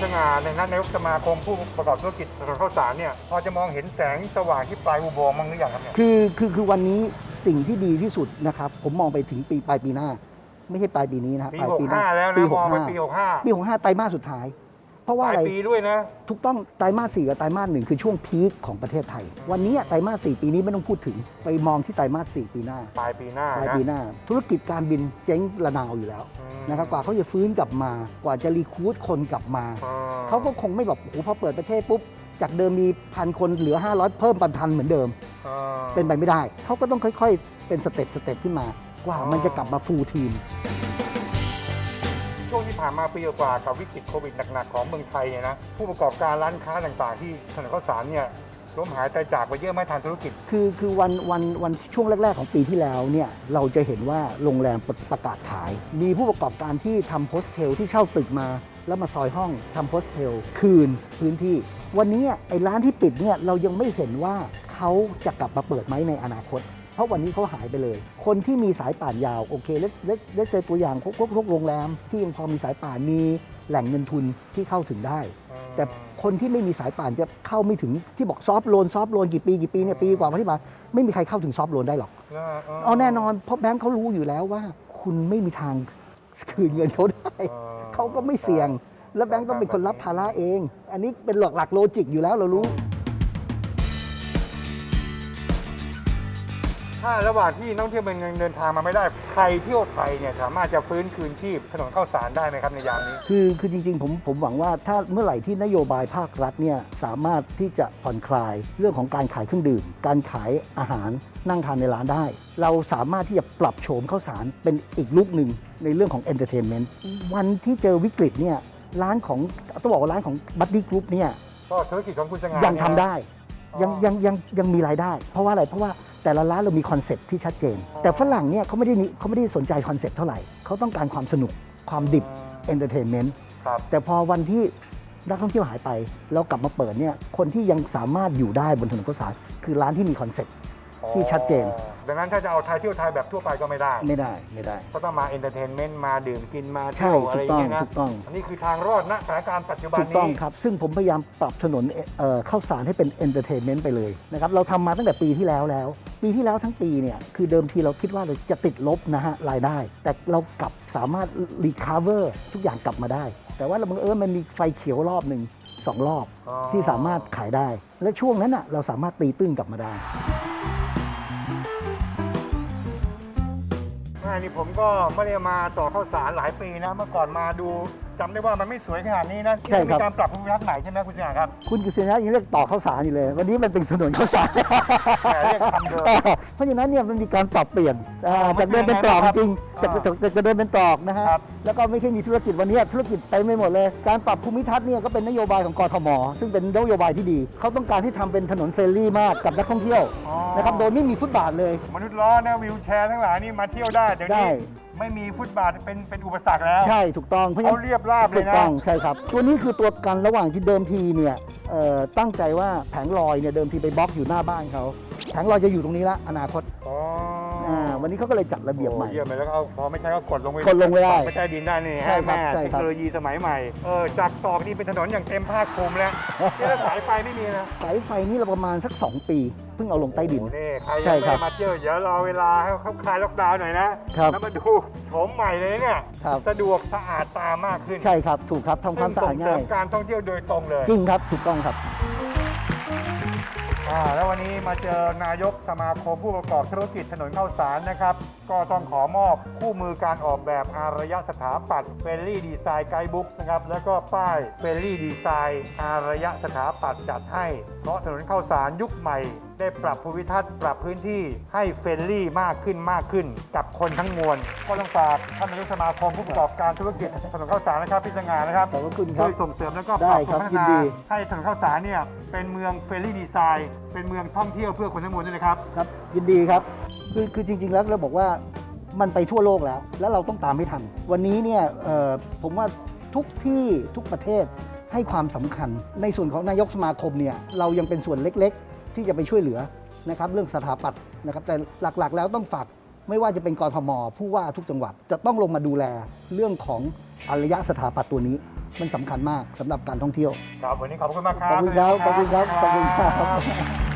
ในนั้นนายกสมาคมผู้ประกอบธุรกิจถนนข้าวสารเนี่ยพอจะมองเห็นแสงสว่างที่ปลายอุโมงค์มั้งหรือยังครับเนี่ยคือคือคือวันนี้สิ่งที่ดีที่สุดนะครับ ผมมองไปถึงปีปลายปีหน้า ไม่ใช่ปลายปีนี้นะครับปีปลายหกปีหน้าห้าแล้วปีนะหมกองไปห้าปีหกห้าปีหกห้าไตรมาสสุดท้าย เพราะปว่าลายอะไร ปีด้วยนะ ถูกต้องไตรมาสสี่กับไตรมาสหนึ่งคือช่วงพีคของประเทศไทย วันนี้ไตรมาสสี่ปีนี้ไม่ต้องพูดถึง ไปมองที่ไตรมาสสี่ปีหน้าปลายปีหน้าปลายนะปีหน้า ธุรกิจการบินเจ๊งระนาวอยู่แล้วอืมนะครับกว่าเขาจะฟื้นกลับมากว่าจะรีคูดคนกลับมา อ่เขาก็คงไม่แบบโอ้โหพอเปิดประเทศปุ๊บ จากเดิมมีพันคนเหลือ 500 เพิ่มเป็นพันเหมือนเดิม อ่า เป็นไปไม่ได้ เขาก็ต้องค่อย ๆ เป็นสเต็ปสเต็ปขึ้นมา กว่าอ๋อมันจะกลับมาฟูลทีม ช่วงที่ผ่านมาปีกว่ากับวิกฤตโควิดหนักๆของเมืองไทยเนี่ยนะผู้ประกอบการร้านค้าต่างๆ ที่ถนนข้าวสารเนี่ยล้มหายตายจากไปเยอะไหมทางธุรกิจ คือคือวันวันวันช่วงแรก ๆ ของปีที่แล้วเนี่ยเราจะเห็นว่าโรงแรมประกาศขาย มีผู้ประกอบการที่ทำโฮสเทลที่เช่าตึกมา แล้วมาซอยห้องทำโฮสเทลคืนพื้นที่ วันนี้ไอ้ร้านที่ปิดเนี่ยเรายังไม่เห็นว่าเขาจะกลับมาเปิดไหมในอนาคต ราะวันนี้เขาหายไปเลย คนที่มีสายป่านยาวโอเคเลเลเลเซตัวอย่างพวกพวกพวกโรงแรม ที่ยังพอมีสายป่านมีแหล่งเงินทุนที่เข้าถึงได้ แต่คนที่ไม่มีสายป่านจะเข้าไม่ถึงที่บอกซอฟต์โลนซอฟต์โลนกี่ปีกี่ปีเนี่ยปีกว่ามาที่มาไม่มีใครเข้าถึงซอฟต์โลนได้หรอกเอาแน่นอนเพราะแบงค์เขารู้อยู่แล้วว่า คุณไม่มีทางคืนเงินเขาได้เขาก็ไม่เสี่ยง แล้วแบงค์ต้องเป็นคนรับภาระเอง อันนี้เป็นหลักหลักโลจิกอยู่แล้วเรารู้ ถ้าระหว่างที่นักท่องเที่ยวเป็นเงินเดินทางมาไม่ได้ ใครเที่ยวไทยเนี่ยสามารถจะฟื้นคืนชีพถนนข้าวสารได้ไหมครับในยามนี้ คือคือจริงๆผมผมหวังว่าถ้าเมื่อไหร่ที่นโยบายภาครัฐเนี่ยสามารถที่จะผ่อนคลายเรื่องของการขายเครื่องดื่ม การขายอาหารนั่งทานในร้านได้ เราสามารถที่จะปรับโฉมข้าวสารเป็นอีกลุกหนึ่งในเรื่องของเอนเตอร์เทนเมนต์วันที่เจอวิกฤตเนี่ยร้านของต้องบอกว่าร้านของบัตตี้กรุ๊ปเนี่ยก็ธุรกิจของคุณสง่ายังทำเนี่ยนะได้อ๋อ ยังยังยังยังมีรายได้ เพราะว่าอะไรเพราะว่าแต่ละร้านเรามีคอนเซ็ปต์ที่ชัดเจนอ๋อแต่ฝรั่งเนี่ยเขาไม่ได้นิเขาไม่ได้สนใจคอนเซ็ปต์เท่าไหร่เขาต้องการความสนุกความดิบเอนเตอร์เทนเมนต์ครับ แต่พอวันที่นักท่องเที่ยวหายไปเรากลับมาเปิดเนี่ยคนที่ยังสามารถอยู่ได้บนถนนข้าวสารคือร้านที่มีคอนเซ็ปต์ที่ชัดเจนอ๋อ ดังนั้นถ้าจะเอาไทยเที่ยวไทยแบบทั่วไปก็ไม่ได้ไม่ได้ไม่ได้ ก็ต้องมาเอนเตอร์เทนเมนต์มาดื่มกินมาใช่เที่ยวอะไรถูอกย่างต้องเงี้ยนะถูกต้อง อันนี้คือทางรอดณสถานการณ์ปัจจุบันถูกต้องนี้ครับ ซึ่งผมพยายามปรับถนนเอ่อข้าวสารให้เป็นเอนเตอร์เทนเมนต์ไปเลยนะครับเราทำมาตั้งแต่ปีที่แล้วแล้ว ปีที่แล้วทั้งปีเนี่ยคือเดิมทีเราคิดว่าเราจะติดลบนะฮะรายได้ แต่เรากลับสามารถรีคาเวอร์ทุกอย่างกลับมาได้ แต่ว่าเราบังเอิญมันมีไฟเขียวรอบหนึ่งสองรอบอ๋อ ที่สามารถขายได้ และช่วงนั้นอะเราสามารถตีตื้นกลับมาได้ นี่ผมก็ไม่ได้มาต่อข้าวสารหลายปีนะ เมื่อก่อนมาดู จำได้ว่ามันไม่สวยขนาดนี้นะใช่ครับ มีการปรับภูมิทัศน์ใหม่ใช่ไหมคุณสง่าครับ คุณกฤษณะยังเรียกต่อข้าวสารอยู่เลย วันนี้มันเป็นถนนข้าวสารแต่เรียกคำเดิมเพราะฉะนั้นเนี่ยมันมีการปรับเปลี่ยนอ่าอ๋อจากเดิมเป็นตรอกไม่จใช่ริงครับจากจากจากจากเดิมเป็นตรอกนะฮะครับ แล้วก็ไม่ใช่มีธุรกิจวันนี้ธุรกิจเต็มไปหมดเลย การปรับภูมิทัศน์เนี่ยก็เป็นนโยบายของกทม ซึ่งเป็นนโยบายที่ดี เขาต้องการให้ทำเป็นถนนเฟรนลี่มากกับนักท่องเที่ยวอ๋อนะครับโดยไม่มีฟุตบาทเลย มนุษย์ล้อนะวิวแชร์ทั้งหลายนี่มาเที่ยวได้เดี๋ยวได้ นี้ไม่มีฟุตบาทเป็นเป็นอุปสรรคแล้ว ใช่ถูกต้องเพราะฉะเขานั้นเรียบราบเลถูยกนะต้องใช่ครับ ตัวนี้คือตัวกันระหว่างที่เดิมทีเนี่ยเอ่อตั้งใจว่าแผงลอยเนี่ยเดิมทีไปบล็อกอยู่หน้าบ้านเขาแผงลอยจะอยู่ตรงนี้ละอนาคต อ๋ออ่า วันนี้เขาก็เลยจัดระเบียบใหม่โอ้เยี่ยมเลยแล้วก็เอาพอไม่ใช่ก็กดลงไปกดลงไม่ได้ไม่ใช่ดินได้นี่ใช่ฮะครับแม่ใช่เทคครับโนโลยีสมัยใหม่เออจากตอกนี่เป็นถนนอย่างเต็มภาคภูมิแล้วนี่แล้วสายไฟไม่มีนะสายไฟนี่เราประมาณสัก 2 ปี เพิ่งเอาลงใต้ดิน โอ้นี่ใครใช่ยังครัไม่บมาเที่ยวเดี๋ยวรอเวลาให้เขาคลายล็อกดาวน์หน่อยนะครับแล้วมาดูโฉมใหม่เลยเนี่ยครับ สะดวกสะอาดตามากขึ้นใช่ครับ ถูกครับทำความสะอาดซึ่งส่งเสริง่ามยการท่องเที่ยวโดยตรงเลย จริงครับ ถูกต้องครับ อ่าแล้ววันนี้มาเจอนายกสมาคมผู้ประกอบธุรกิจถนนข้าวสารนะครับ ก็ต้องขอมอบคู่มือการออกแบบอารยสถาปัตย์เฟรลี่ดีไซน์ไกด์บุ๊กนะครับ แล้วก็ป้ายเฟรลี่ดีไซน์อารยสถาปัตย์จัดให้ เพราะถนนข้าวสารยุคใหม่ ได้ปรับภูมิทัศน์ปรับพื้นที่ให้เฟรนลี่มากขึ้นมากขึ้น กับคนทั้งมวลก็ต้องฝากท่านนายกสมาคมผู้ประกอบการธุรกิจถนนข้าวสารนะครับพี่สง่านะครับขอบพระคุณครับช่วยส่งเสริมแล้วก็ปได้รับปครัรุบงพัฒยินนาดี ให้ถนนข้าวสารเนี่ยเป็นเมืองเฟรนลี่ดีไซน์เป็นเมืองท่องเที่ยวเพื่อคนทั้งมวลด้วยนะครับ ครับยินดีครับคือคือจริง ๆ แล้วเราบอกว่ามันไปทั่วโลกแล้ว แล้วเราต้องตามให้ทัน วันนี้เนี่ยเอ่อผมว่าทุกที่ทุกประเทศให้ความสำคัญ ในส่วนของนายกสมาคมเนี่ยเรายังเป็นส่วนเล็กๆ ที่จะไปช่วยเหลือนะครับเรื่องสถาปัตย์นะครับแต่หลักๆ แล้วต้องฝากไม่ว่าจะเป็นกรทม ผู้ว่าทุกจังหวัดจะต้องลงมาดูแลเรื่องของอารยะสถาปัตย์ตัวนี้ มันสำคัญมากสำหรับการท่องเที่ยว ครับวันนี้ขอบคุณมากคขรัอบบคุณครับขอบคุณครับขอบคุณครับ